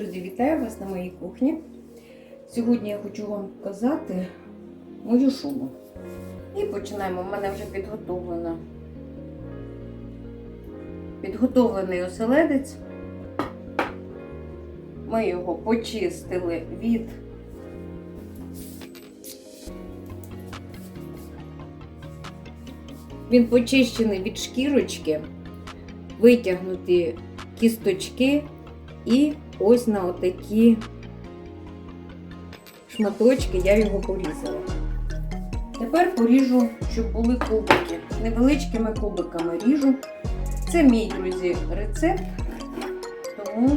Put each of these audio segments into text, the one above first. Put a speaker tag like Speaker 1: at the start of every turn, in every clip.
Speaker 1: Друзі, вітаю вас на моїй кухні. Сьогодні я хочу вам показати мою шубу. І починаємо. У мене вже підготовлено. Підготовлений оселедець. Ми його почистили від Він почищений від шкірочки, витягнуті кісточки і ось на отакі шматочки я його порізала. Тепер поріжу, щоб були кубики. Невеличкими кубиками ріжу. Це мій, друзі, рецепт, тому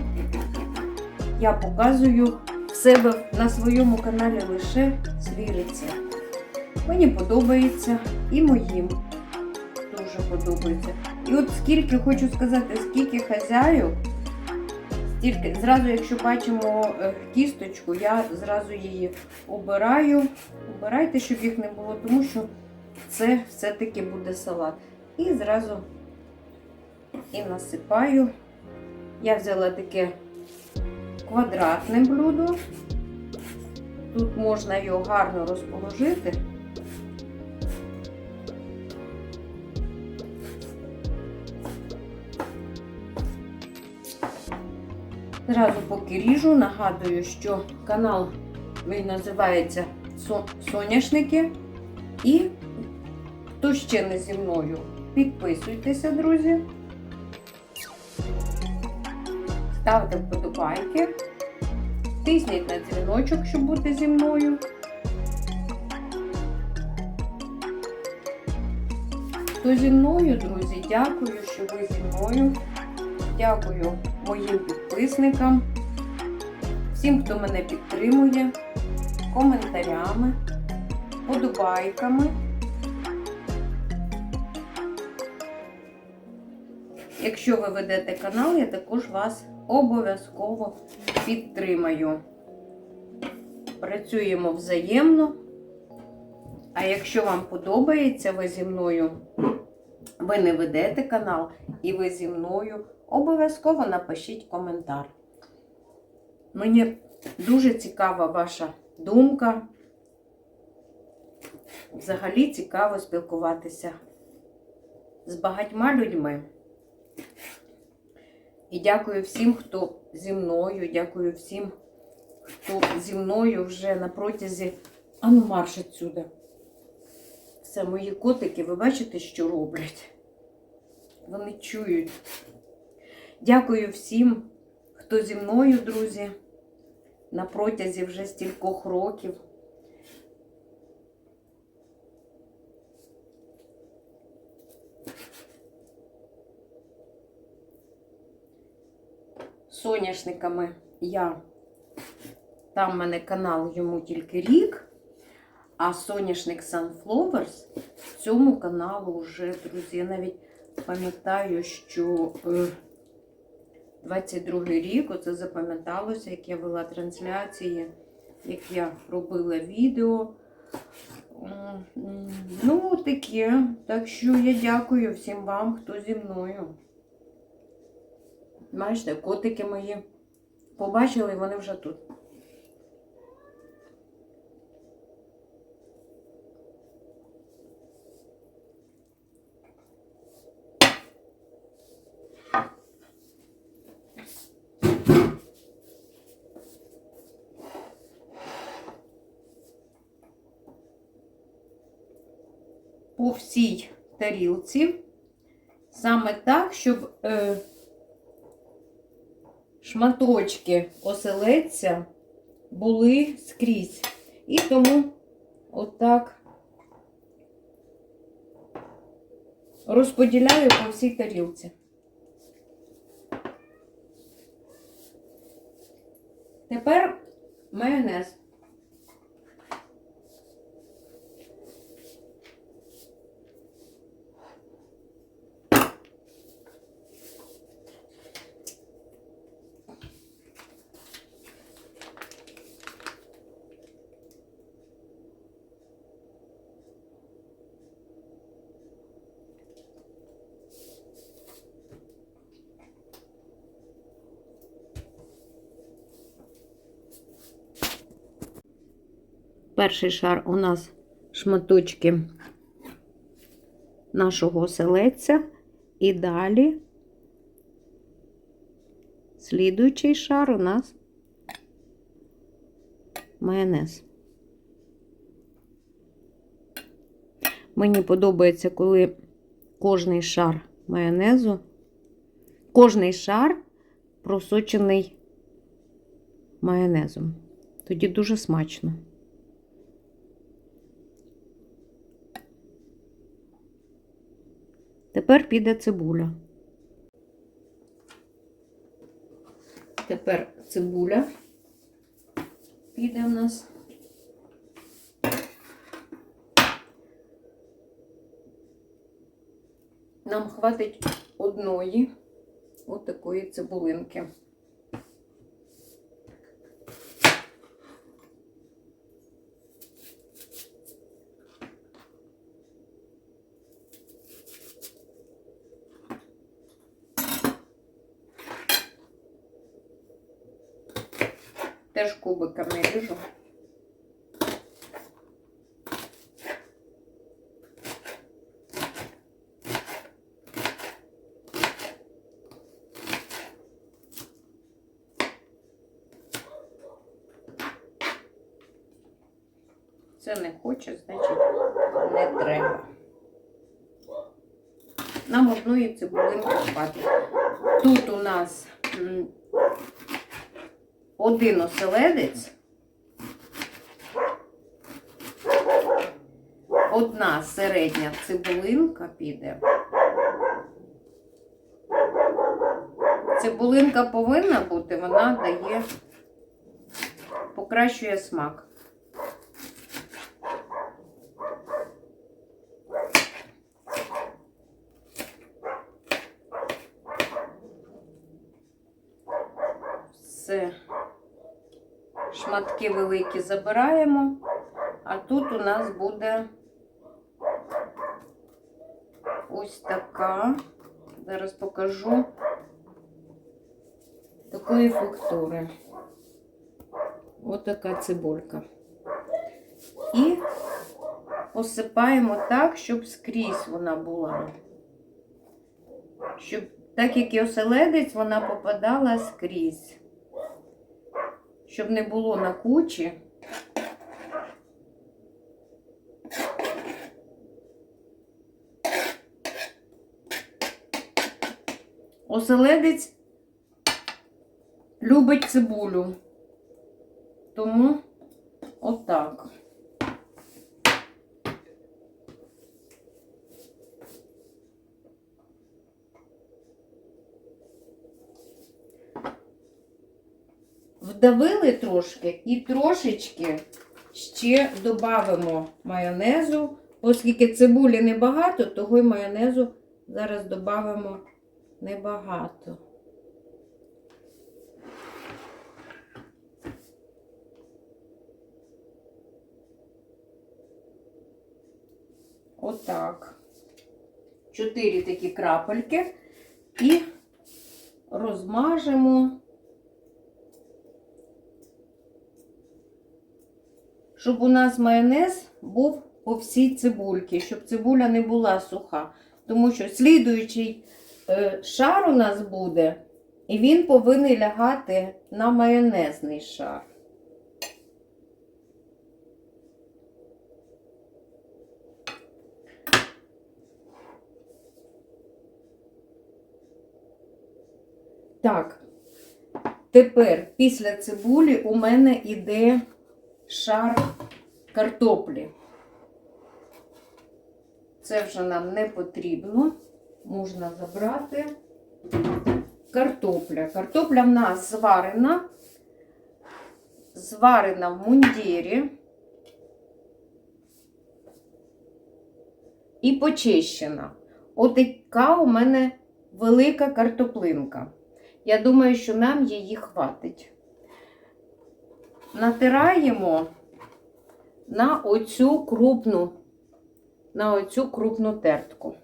Speaker 1: я показую в себе на своєму каналі лише свій рецепт. Мені подобається і моїм дуже подобається. І от скільки хочу сказати, скільки хазяїв, стільки зразу, якщо бачимо е, кісточку, я зразу її обираю. Обирайте, щоб їх не було, тому що це все-таки буде салат. І зразу і насипаю. Я взяла таке квадратне блюдо. Тут можна його гарно розположити. Зразу поки ріжу, нагадую, що канал мій називається Соняшники. І хто ще не зі мною, підписуйтеся, друзі. Ставте вподобайки, тисніть на дзвіночок, щоб бути зі мною. Хто зі мною, друзі, дякую, що ви зі мною. Дякую моїм підписникам, всім, хто мене підтримує, коментарями, подобайками. Якщо ви ведете канал, я також вас обов'язково підтримаю. Працюємо взаємно. А якщо вам подобається ви зі мною, ви не ведете канал і ви зі мною, обов'язково напишіть коментар. Мені дуже цікава ваша думка. Взагалі цікаво спілкуватися з багатьма людьми. І дякую всім, хто зі мною, дякую всім, хто зі мною вже на протязі. Ану, марш отсюди. Це мої котики, ви бачите, що роблять? Вони чують. Дякую всім, хто зі мною, друзі, на протязі вже стількох років. Соняшниками я, там в мене канал йому тільки рік, а соняшник Sunflowers цьому каналу вже, друзі, я навіть пам'ятаю, що 22 рік оце запам'яталося, як я вела трансляції, як я робила відео. Ну, таке. Так що я дякую всім вам, хто зі мною. Бачите, котики мої побачили, вони вже тут. Всій тарілці, саме так, щоб е, шматочки оселедця були скрізь. І тому отак розподіляю по всій тарілці. Тепер майонез. Перший шар у нас шматочки нашого оселедця. І далі слідуючий шар у нас майонез. Мені подобається, коли кожний шар майонезу, кожний шар просочений майонезом. Тоді дуже смачно. Тепер піде цибуля. Тепер цибуля піде в нас. Нам хватить одної от такої цибулинки. Теж кубиками ріжу. Це не хоче, значить не треба. Нам одної цибулинки хватить. Тут у нас один оселедець, одна середня цибулинка піде. Цибулинка повинна бути, вона дає, покращує смак. Все. Шматки великі забираємо, а тут у нас буде ось така. Зараз покажу такої фактури. Ось така цибулька. І посипаємо так, щоб скрізь вона була. Щоб, так як і оселедець, вона попадала скрізь щоб не було на кучі. Оселедець любить цибулю, тому отак. Вдавили трошки і трошечки ще додамо майонезу. Оскільки цибулі небагато, того й майонезу зараз додамо небагато. Отак. Чотири такі крапельки і розмажемо. Щоб у нас майонез був по всій цибульці, щоб цибуля не була суха. Тому що слідуючий е, шар у нас буде, і він повинен лягати на майонезний шар. Так, тепер після цибулі у мене йде шар картоплі. Це вже нам не потрібно, можна забрати. Картопля. Картопля в нас зварена, зварена в мундірі і почищена. Отака у мене велика картоплинка. Я думаю, що нам її хватить натираємо на оцю крупну, на оцю крупну тертку.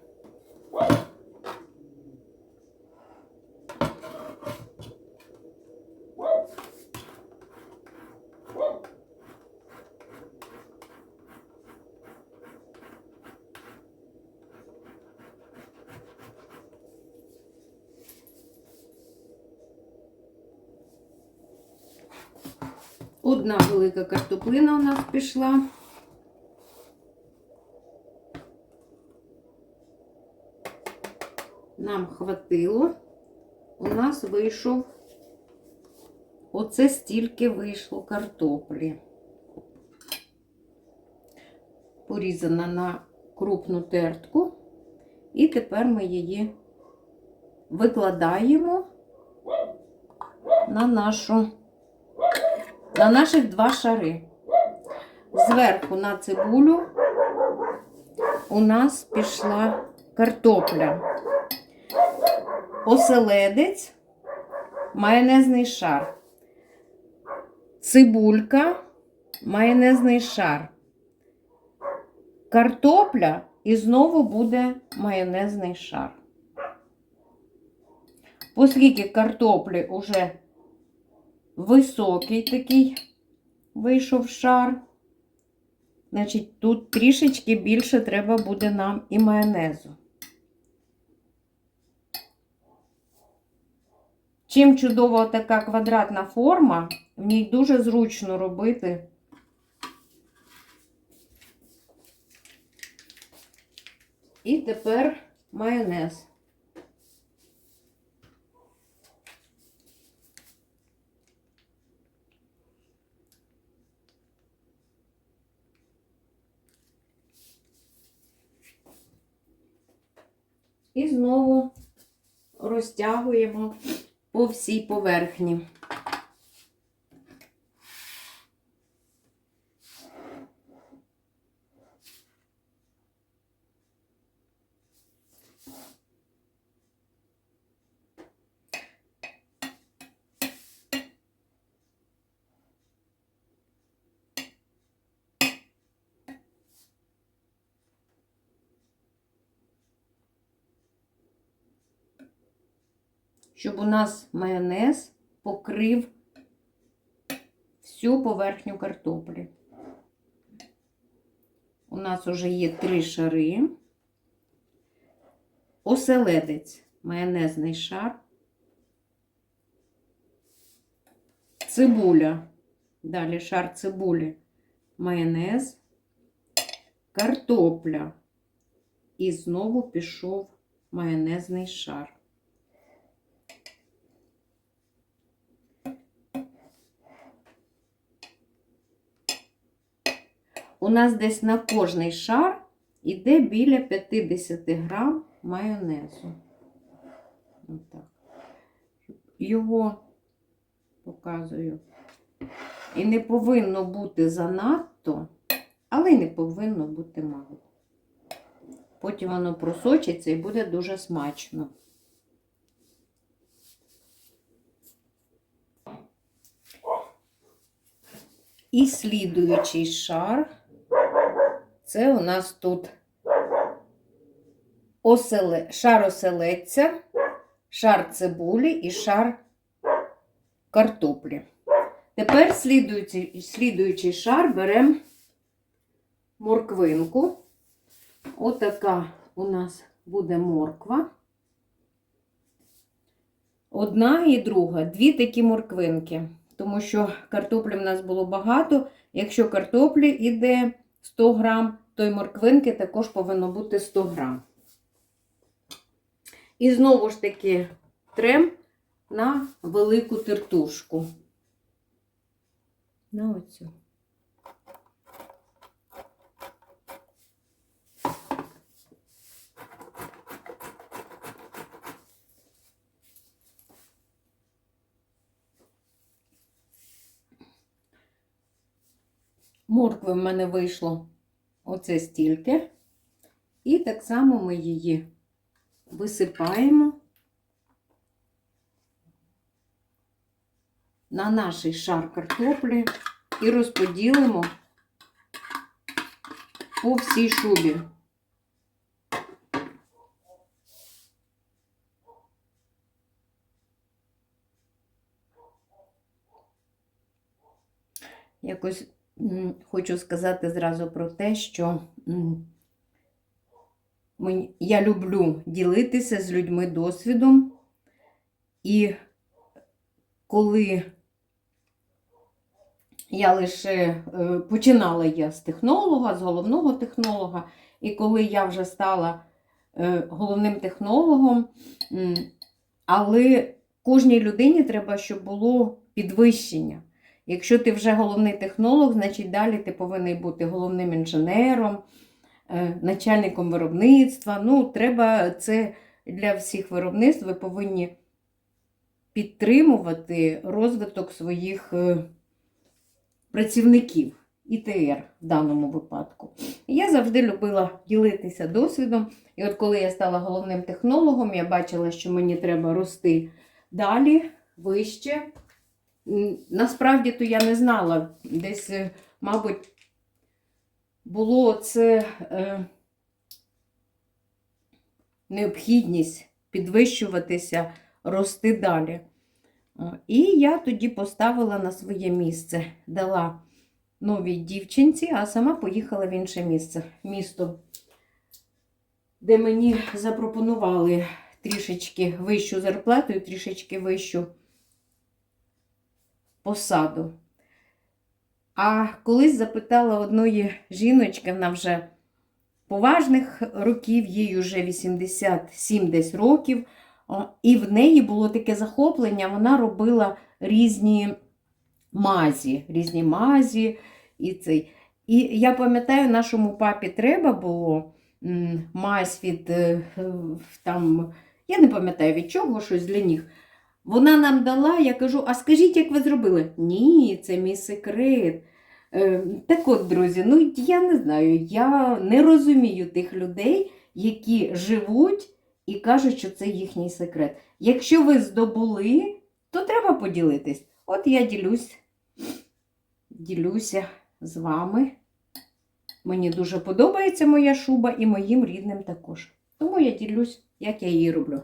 Speaker 1: Одна велика картоплина у нас пішла. Нам хватило. У нас вийшов оце стільки вийшло картоплі. Порізана на крупну тертку. І тепер ми її викладаємо на нашу на наших два шари. Зверху на цибулю у нас пішла картопля, оселедець, майонезний шар, цибулька, майонезний шар, картопля і знову буде майонезний шар. Оскільки картоплі уже високий такий вийшов шар. Значить, тут трішечки більше треба буде нам і майонезу. Чим чудова така квадратна форма, в ній дуже зручно робити. І тепер майонез. І знову розтягуємо по всій поверхні. Щоб у нас майонез покрив всю поверхню картоплі. У нас вже є три шари. Оселедець, майонезний шар, цибуля, далі шар цибулі, майонез, картопля. І знову пішов майонезний шар. У нас десь на кожний шар іде біля 50 грам майонезу. Отак. Його показую. І не повинно бути занадто, але й не повинно бути мало. Потім воно просочиться і буде дуже смачно. І слідуючий шар. Це у нас тут оселе... шар оселедця, шар цибулі і шар картоплі. Тепер слідуючий, слідуючий шар беремо морквинку. Отака у нас буде морква. Одна і друга, дві такі морквинки. Тому що картоплі в нас було багато. Якщо картоплі йде 100 грам, то й морквинки також повинно бути 100 грам. І знову ж таки трем на велику тертушку. На оцю. Моркви в мене вийшло оце стільки. І так само ми її висипаємо на наш шар картоплі і розподілимо по всій шубі. Якось хочу сказати зразу про те, що я люблю ділитися з людьми досвідом, і коли Я лише е, починала я з технолога, з головного технолога. І коли я вже стала е, головним технологом, але кожній людині треба, щоб було підвищення. Якщо ти вже головний технолог, значить далі ти повинен бути головним інженером, е, начальником виробництва. Ну, треба це для всіх виробництв. Ви повинні підтримувати розвиток своїх е, працівників, ІТР в даному випадку. Я завжди любила ділитися досвідом. І от коли я стала головним технологом, я бачила, що мені треба рости далі, вище. Насправді то я не знала. Десь, е, мабуть, було це е, необхідність підвищуватися, рости далі. І я тоді поставила на своє місце, дала новій дівчинці, а сама поїхала в інше місце, місто, де мені запропонували трішечки вищу зарплату і трішечки вищу посаду. А колись запитала одної жіночки, вона вже поважних років, їй вже 87 десь років. І в неї було таке захоплення, вона робила різні мазі, різні мазі. І, цей. і я пам'ятаю, нашому папі треба було мазь від е, там, я не пам'ятаю від чого, щось для ніг. Вона нам дала, я кажу, а скажіть, як ви зробили? Ні, це мій секрет. Е, так от, друзі, ну я не знаю, я не розумію тих людей, які живуть і кажуть, що це їхній секрет. Якщо ви здобули, то треба поділитись. От я ділюсь, ділюся з вами. Мені дуже подобається моя шуба і моїм рідним також. Тому я ділюсь, як я її роблю.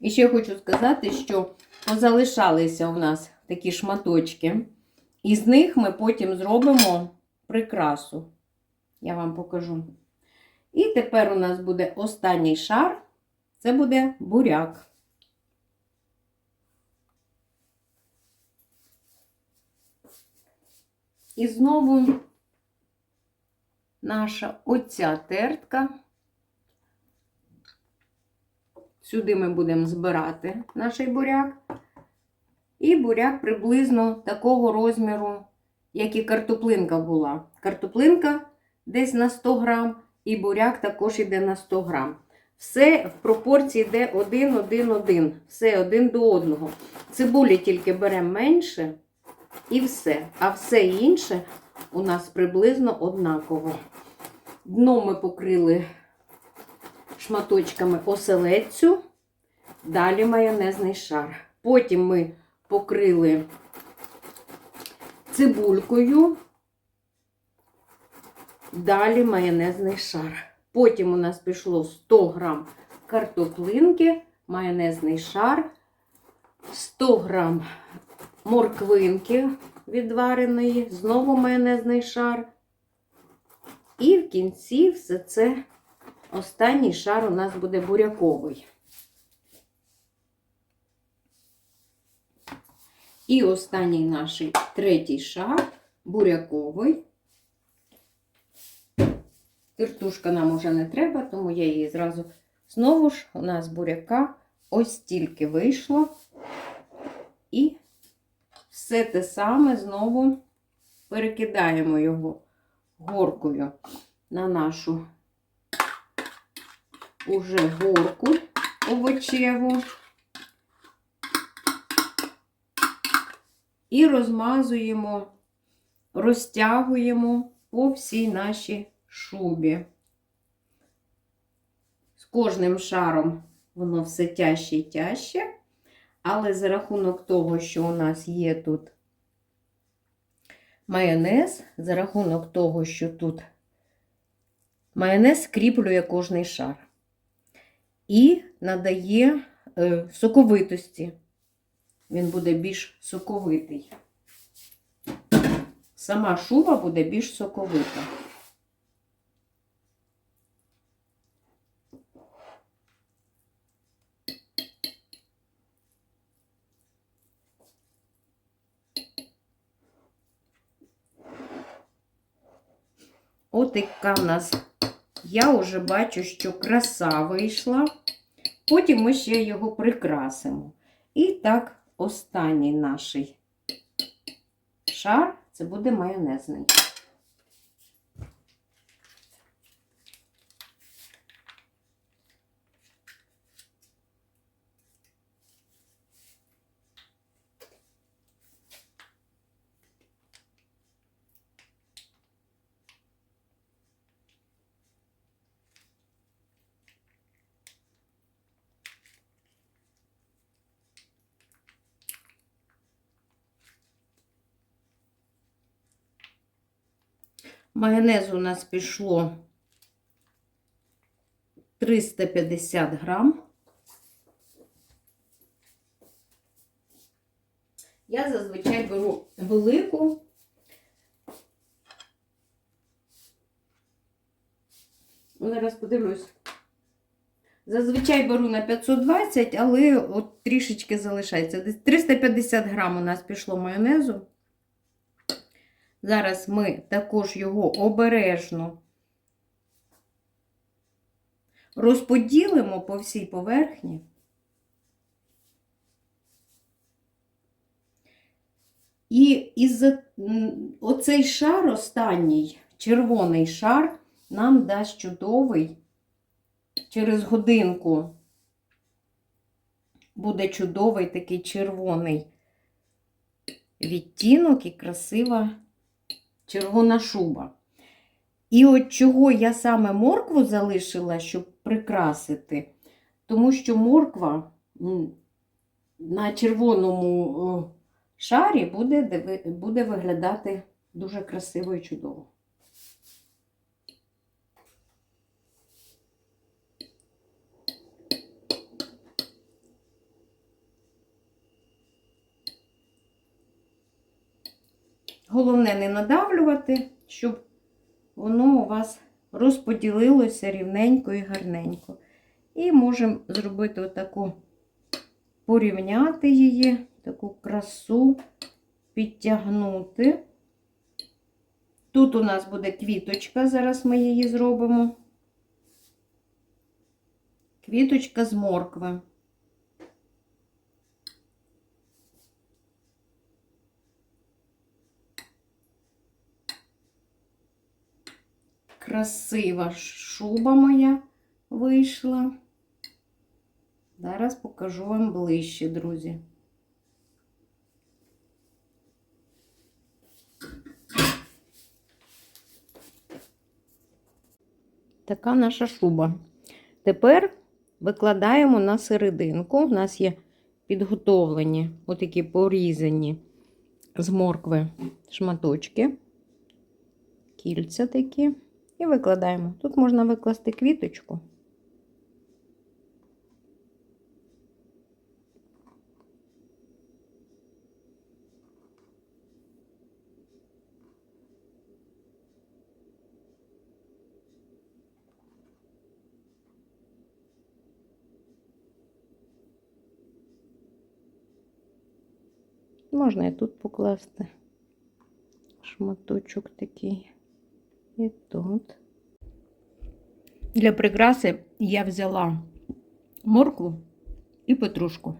Speaker 1: І ще хочу сказати, що позалишалися у нас такі шматочки, і з них ми потім зробимо прикрасу. Я вам покажу. І тепер у нас буде останній шар це буде буряк. І знову наша оця тертка. Сюди ми будемо збирати наш буряк. І буряк приблизно такого розміру, як і картоплинка була. Картоплинка десь на 100 грам, і буряк також йде на 100 грам. Все в пропорції йде 1, 1, 1. Все один до одного. Цибулі тільки беремо менше і все. А все інше у нас приблизно однаково. Дно ми покрили шматочками оселедцю, далі майонезний шар. Потім ми покрили цибулькою, далі майонезний шар. Потім у нас пішло 100 грам картоплинки, майонезний шар, 100 грам морквинки відвареної, знову майонезний шар. І в кінці все це останній шар у нас буде буряковий. І останній наш третій шар буряковий. Тертушка нам уже не треба, тому я її зразу знову ж у нас буряка ось тільки вийшло. І все те саме знову перекидаємо його горкою на нашу уже горку овочеву. І розмазуємо, розтягуємо по всій нашій шубі. З кожним шаром воно все тяжче і тяжче, але за рахунок того, що у нас є тут майонез, за рахунок того, що тут майонез скріплює кожний шар і надає е, соковитості. Він буде більш соковитий. Сама шуба буде більш соковита. Отака в нас я вже бачу, що краса вийшла. Потім ми ще його прикрасимо. І так, останній наш шар це буде майонезний. Майонезу у нас пішло 350 грам. Я зазвичай беру велику. Зараз подивлюсь. Зазвичай беру на 520, але от трішечки залишається. Десь 350 грам у нас пішло майонезу. Зараз ми також його обережно розподілимо по всій поверхні. І із оцей шар, останній червоний шар, нам дасть чудовий через годинку буде чудовий такий червоний відтінок і красива червона шуба. І от чого я саме моркву залишила, щоб прикрасити, тому що морква на червоному шарі буде, буде виглядати дуже красиво і чудово. Головне не надавлювати, щоб воно у вас розподілилося рівненько і гарненько. І можемо зробити отаку, порівняти її, таку красу, підтягнути. Тут у нас буде квіточка, зараз ми її зробимо. Квіточка з моркви. Красива шуба моя вийшла. Зараз покажу вам ближче, друзі. Така наша шуба. Тепер викладаємо на серединку. У нас є підготовлені, отакі порізані з моркви шматочки, кільця такі. І викладаємо. Тут можна викласти квіточку. Можна і тут покласти шматочок такий. І тут. Для прикраси я взяла моркву і петрушку.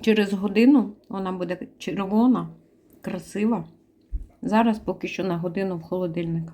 Speaker 1: Через годину вона буде червона, красива. Зараз поки що на годину в холодильник.